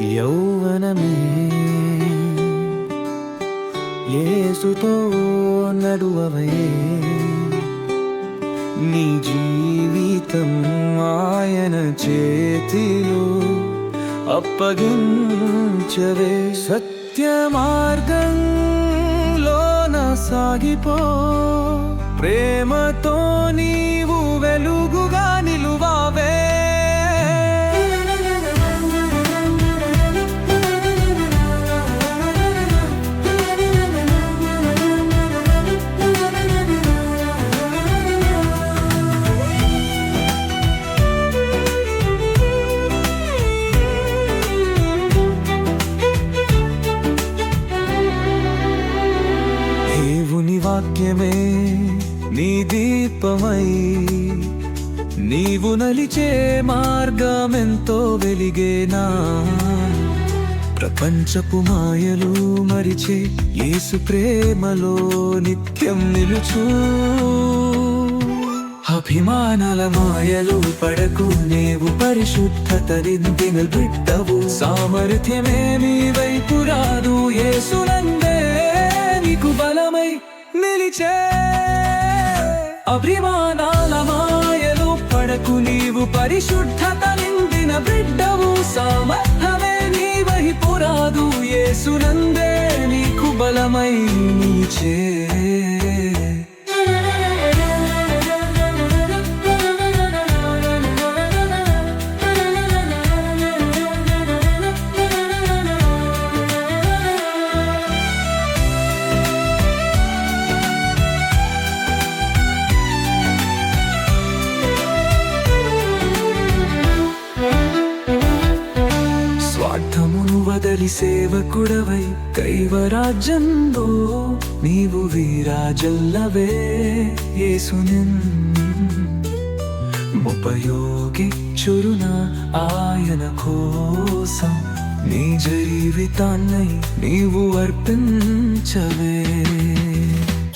యౌవనమే. ఏసుతో నడువవే. నీ జీవితం ఆయన చేతిలో అప్పగించవే. సత్య మార్గంలోన సాగిపో. ప్రేమతో నీ వాక్యమే నీ దీపమై నీవు నలిచే మార్గమెంతో వెలిగేనా? ప్రపంచపు మాయలు మరిచే యేసు ప్రేమలో నిత్యం నిలుచు. అభిమానాల మాయలు పడకు నీవు పరిశుద్ధత నిందిన బిడ్డవు సామర్థ్యమే మీ వైపు రాదు యేసునందే నిలిచే అభిమానాల మాయలు పడకు నీవు పరిశుద్ధత నిందిన బిడ్డవు సామర్థ్యమే నీవహి పురాదు ఏ సునందే నీకు బలమై నీచే. స్వార్థమును వదలి సేవకుడవై కైవరాజ్యంలో నీవు వీరాజల్లవే యేసునిన్ ఉపయోగిచురున ఆయన కోసం నీ జీవితాన్నై నీవు అర్పించవే.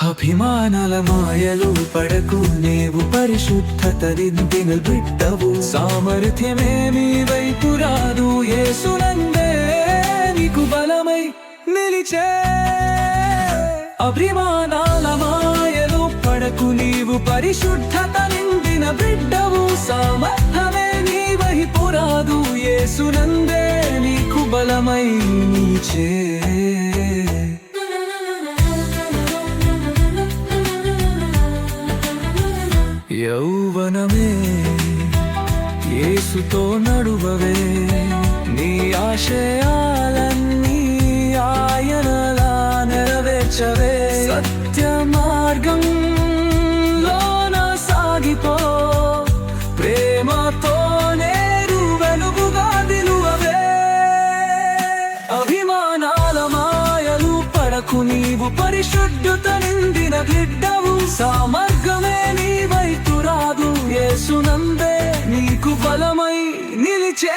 అభిమానాల మాయలు పడకు నీవు పరిశుద్ధత నిందిన బిడ్డవు సామర్థ్యమే నీ వైపు రాదు యేసునందే నీకు బలమై నిలిచే అభిమానాల మాయలు పడకు నీవు పరిశుద్ధత నిందిన బిడ్డవు సామర్థ్యమే నీ వైపు రాదు యేసునందే నీకు బలమై నీచే. యౌవనమే ఏసుతో నడువవే నీ ఆశయాలన్నీ ఆయనలా నెరవేర్చవే. సత్య మార్గం లోన సాగిపో. ప్రేమతో నేరు వెలుగుగా నిలువవే అభిమానాల మాయలు పడకు నీవు పరిశుద్ధత నిందిన బిడ్డవు సామర్గమే నీ వైపు రాదు. ఏసునందే నీకు బలమై నిలిచే